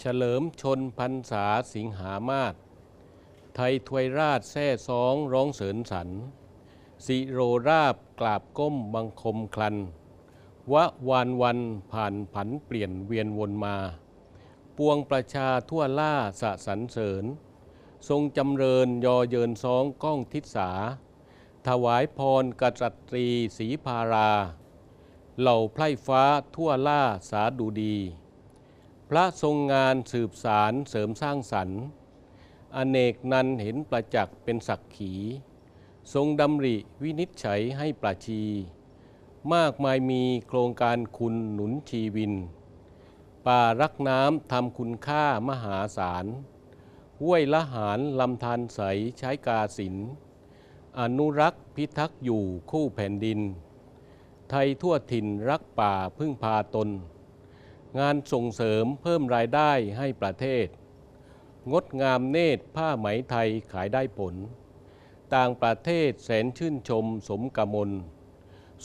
เฉลิมชนพันษาสิงหามาศไทยทวยราชแท่ซองร้องเสริญสรรสิโรราบกราบก้มบังคมคลันวะวานวันผ่านผันเปลี่ยนเวียนวนมา ปวงประชาทั่วล่าสะสรรเสริญ ทรงจำเริญยอเยินซองก้องทิศสา ถวายพรกษัตรีศรีพารา เหล่าไพร่ฟ้าทั่วล่าสาดูดี พระทรงงานสืบสารเสริมสร้างสรรค์อเนกนันเห็นประจักษ์เป็นศักขี ทรงดำริวินิจฉัยให้ประชี มากมายมีโครงการคุณหนุนชีวิน ป่ารักน้ำทำคุณค่ามหาศาลห้วยละหารลำธารใสใช้กาสิน อนุรักษ์พิทักษ์อยู่คู่แผ่นดิน ไทยทั่วถิ่นรักป่าพึ่งพาตน งานส่งเสริมเพิ่มรายได้ให้ประเทศ งดงามเนตรผ้าไหมไทยขายได้ผล ต่างประเทศแสนชื่นชมสมกมล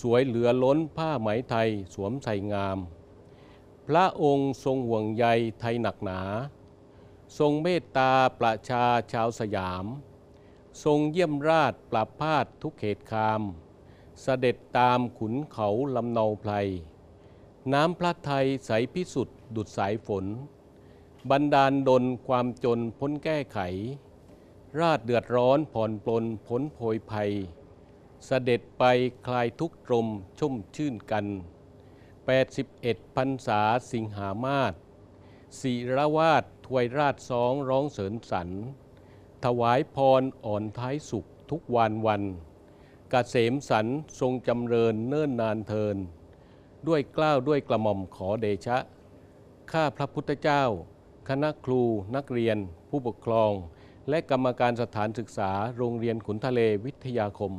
สวยเหลือล้นผ้าไหมไทยสวมใส่งาม พระองค์ทรงห่วงใยไทยหนักหนา ทรงเมตตาประชาชาวสยาม ทรงเยี่ยมราชปรับพาดทุกเขตคาม เสด็จตามขุนเขาลำเนาไพร น้ำพระไทยใสพิสุทธิ์ดุดสายฝน บันดาลดลความจนพ้นแก้ไข ราชเดือดร้อนผ่อนปลนพ้นโพยภัย เสด็จไปคลายทุกตรมชุ่มชื่นกัน 81พรรษาสิงหามาศศิรวาดถวยราชสองร้องเสริญสรรถวายพรอ่อนท้ายสุขทุกวันวันกเกษมสันทรงจำเริญเนิ่นนานเทิน ด้วยกล้าวด้วยกระหม่อมขอเดชะ ข้าพระพุทธเจ้า คณะครูนักเรียน ผู้ปกครอง และกรรมการสถานศึกษาโรงเรียนขุนทะเลวิทยาคม